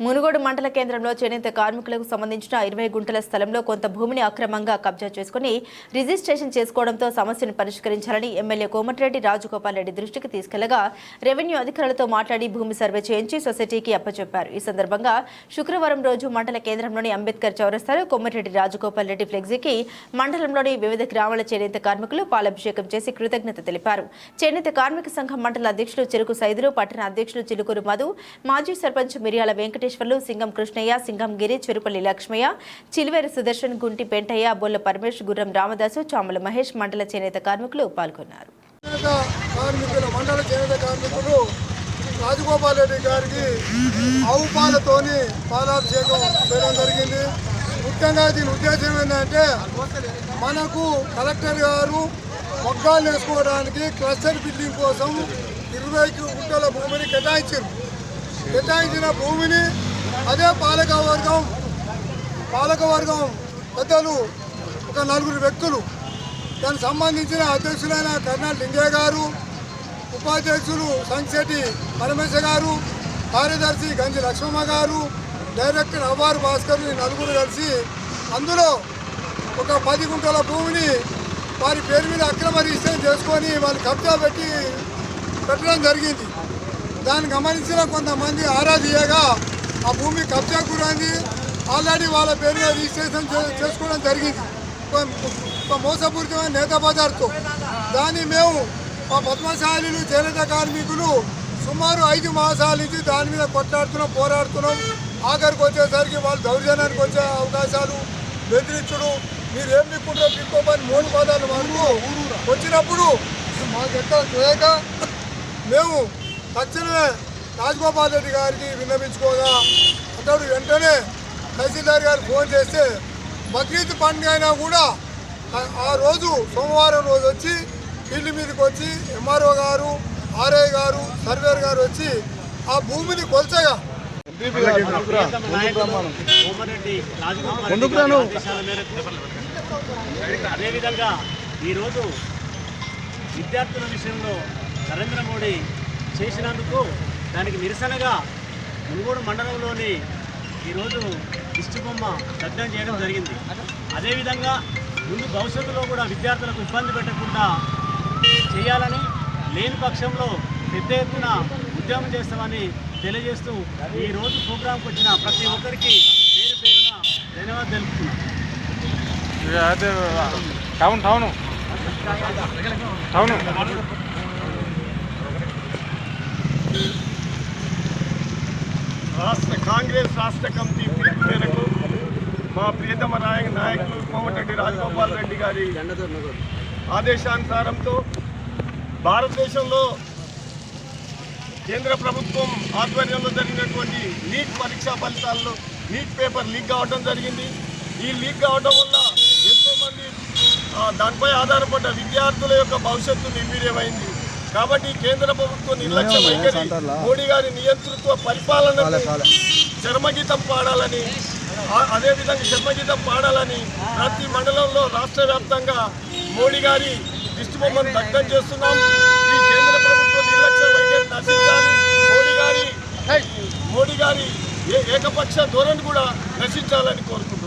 మునుగోడు మండల కేంద్రంలో చేనేత కార్మికులకు సంబంధించిన ఇరవై గుంటల స్థలంలో కొంత భూమిని అక్రమంగా కబ్జా చేసుకుని రిజిస్ట్రేషన్ చేసుకోవడంతో సమస్యను పరిష్కరించాలని ఎమ్మెల్యే కోమటిరెడ్డి రాజగోపాల్ రెడ్డి దృష్టికి తీసుకెళ్ళగా రెవెన్యూ అధికారులతో మాట్లాడి భూమి సర్వే చేయించి సొసైటీకి అప్పచెప్పారు. ఈ సందర్భంగా శుక్రవారం రోజు మండల కేంద్రంలోని అంబేద్కర్ చౌరస్తాలో కోమటిరెడ్డి రాజగోపాల్ రెడ్డి ఫ్లెక్సీకి మండలంలోని వివిధ గ్రామాల చేనేత కార్మికులు పాలాభిషేకం చేసి కృతజ్ఞత తెలిపారు. చేనేత కార్మిక సంఘం మండల అధ్యక్షులు చెరుకు సైదులు పట్టణ అధ్యక్షులు చిలుకూరు మధు మాజీ సర్పంచ్ మిరియాల వెంకట వెంకటేశ్వర్లు సింగం కృష్ణయ్య సింగం గిరి చెరుపల్లి లక్ష్మయ్య చిలివేరు సుదర్శన్ గుంటి పెంటయ్య బొల్ల పరమేష్ గుర్రం రామదాసు చాముల మహేష్ మండల చేనేత కార్మికులు పాల్గొన్నారు. మండల చేనేత కార్మికులు రాజగోపాల్ రెడ్డి గారికి ఆవు పాలతోని పాలాభిషేకం చేయడం జరిగింది. ముఖ్యంగా దీని ఉద్దేశం ఏంటంటే మనకు కలెక్టర్ గారు మొగ్గాలు వేసుకోవడానికి క్లస్టర్ బిల్డింగ్ కోసం ఇరవై గుంటల భూమిని కేటాయించారు. కేటాయించిన భూమిని అదే పాలక వర్గం పాలక వర్గం పెద్దలు ఒక నలుగురు వ్యక్తులు. దానికి సంబంధించిన అధ్యక్షులైన కర్నాల్ లింగయ్య గారు ఉపాధ్యక్షులు సంశెట్టి పరమేశ్వర గారు కార్యదర్శి గంజి లక్ష్మమ్మ గారు డైరెక్టర్ అవ్వారు భాస్కర్ నలుగురు కలిసి అందులో ఒక పది గుంటల భూమిని వారి పేరు మీద అక్రమ రిజిస్టర్ చేసుకొని వాళ్ళు కబ్జా పెట్టి పెట్టడం జరిగింది. దాన్ని గమనించిన కొంతమంది ఆరా తీయగా ఆ భూమి కబ్జా గురైంది ఆల్రెడీ వాళ్ళ పేరు మీద రిజిస్ట్రేషన్ చే- చేసుకోవడం జరిగింది. మోసపూరితమైన నేత బజార్తో. దాన్ని మేము మా పద్మశాలీలు చేనేత కార్మికులు సుమారు ఐదు మాసాల నుంచి దాని మీద కొట్లాడుతున్నాం పోరాడుతున్నాం. ఆఖరికి వచ్చేసరికి వాళ్ళు దౌర్జన్యానికి వచ్చే అవకాశాలు బెదిరించుడు. మీరు ఏం దిక్కుంటారో పిక్కోమని మూడు పదాలు వరకు వచ్చినప్పుడు మాకు ఎక్కడ చేయక మేము తక్షణమే రాజగోపాల్ రెడ్డి గారికి విన్నవించుకోగా అతడు వెంటనే తహసీల్దార్ గారు ఫోన్ చేస్తే బక్రీద్ పండుగ అయినా కూడా ఆ- రోజు సోమవారం రోజు వచ్చి ఫీల్డ్ మీదకి వచ్చి ఎంఆర్ఓ గారు ఆర్ఐ గారు సర్వేర్ గారు వచ్చి ఆ భూమిని కొల్చగా. అదేవిధంగా ఈరోజు విద్యార్థుల విషయంలో నరేంద్ర మోడీ చేసినందుకు దానికి నిరసనగా మునుగోడు మండలంలోని ఈరోజు దిష్టి బొమ్మ దగ్ధం చేయడం జరిగింది. అదేవిధంగా ముందు భవిష్యత్తులో కూడా విద్యార్థులకు ఇబ్బంది పెట్టకుండా చేయాలని లేని పక్షంలో పెద్ద ఎత్తున ఉద్యమం చేస్తామని తెలియజేస్తూ ఈ రోజు ప్రోగ్రాంకి వచ్చిన ప్రతి ఒక్కరికి పేరు పేరున ధన్యవాదాలు తెలుపుతున్నాను టౌన్ టౌను. టౌను. రాష్ట్ర కాంగ్రెస్ రాష్ట్ర కమిటీ పిలుపు మేరకు మా ప్రియతమ నాయక నాయకులు కోమటిరెడ్డి రాజగోపాల్ రెడ్డి గారి ఆదేశానుసారంతో భారతదేశంలో కేంద్ర ప్రభుత్వం ఆధ్వర్యంలో జరిగినటువంటి నీట్ పరీక్షా ఫలితాల్లో నీట్ పేపర్ లీక్ కావడం జరిగింది. ఈ లీక్ కావడం వల్ల ఎంతోమంది దానిపై ఆధారపడ్డ విద్యార్థుల యొక్క భవిష్యత్తు నిర్వీర్యమైంది. కాబట్టి కేంద్ర ప్రభుత్వం నిర్లక్ష్య వైఖరి మోడీ గారి నియంతృత్వ పరిపాలన చర్మగీతం పాడాలని అదేవిధంగా చర్మగీతం పాడాలని ప్రతి మండలంలో రాష్ట్ర వ్యాప్తంగా మోడీ గారి దిష్టి బొమ్మను దగ్ధం చేస్తున్నాం. ఈ కేంద్ర ప్రభుత్వం నిర్లక్ష్య వైఖరి నశించాలి. మోడీ గారి మోడీ గారి ఏ- ఏకపక్ష ధోరణి కూడా నశించాలని కోరుకుంటున్నాం.